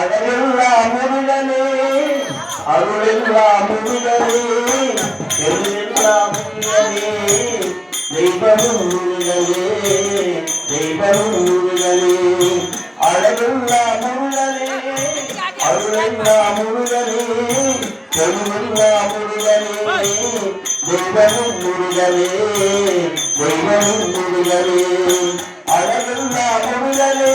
அழகெல்லா முருகனே அருளெல்லா முருகனே எருளெல்லா முருகனே தெய்வம் முருகனே தெய்வம் முருகனே அழகெல்லா முருகனே அருளெல்லா முருகனே தெருவெல்லா முருகனே தெய்வம் முருகனே தெய்வம் முருகனே அழகெல்லா முருகனே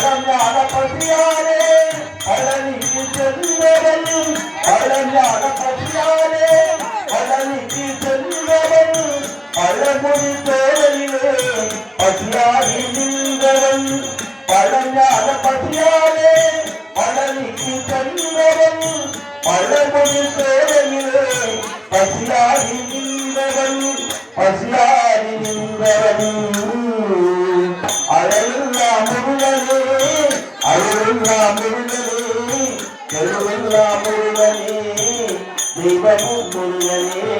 பழங்கால பசியாரே பழனிக்கு செல்வவன் பழங்கால பசியாரே பழனிக்கு செல்வவன் பழமொழி தோழலிலே பசியாரி நின்றவன் பழங்கால பசியாரே பழனிக்கு செல்வவன் பழமொழி தோழலிலே கருவல்லா முருகனே தெய்வமும் முருகனே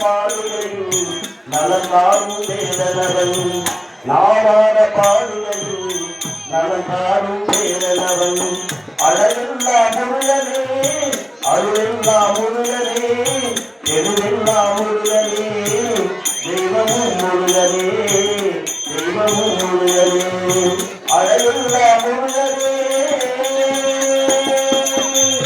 பாடுகையில் நலந்தாரும் பேரலவன் நாடாத பாடுகையில் நலந்தாரும் பேரலவன் அழகில்லா முருகனே அருளில்லா முருகனே தெருவில்லா முருகனே தெய்வமும் முருகனே தெய்வமும் முருகனே.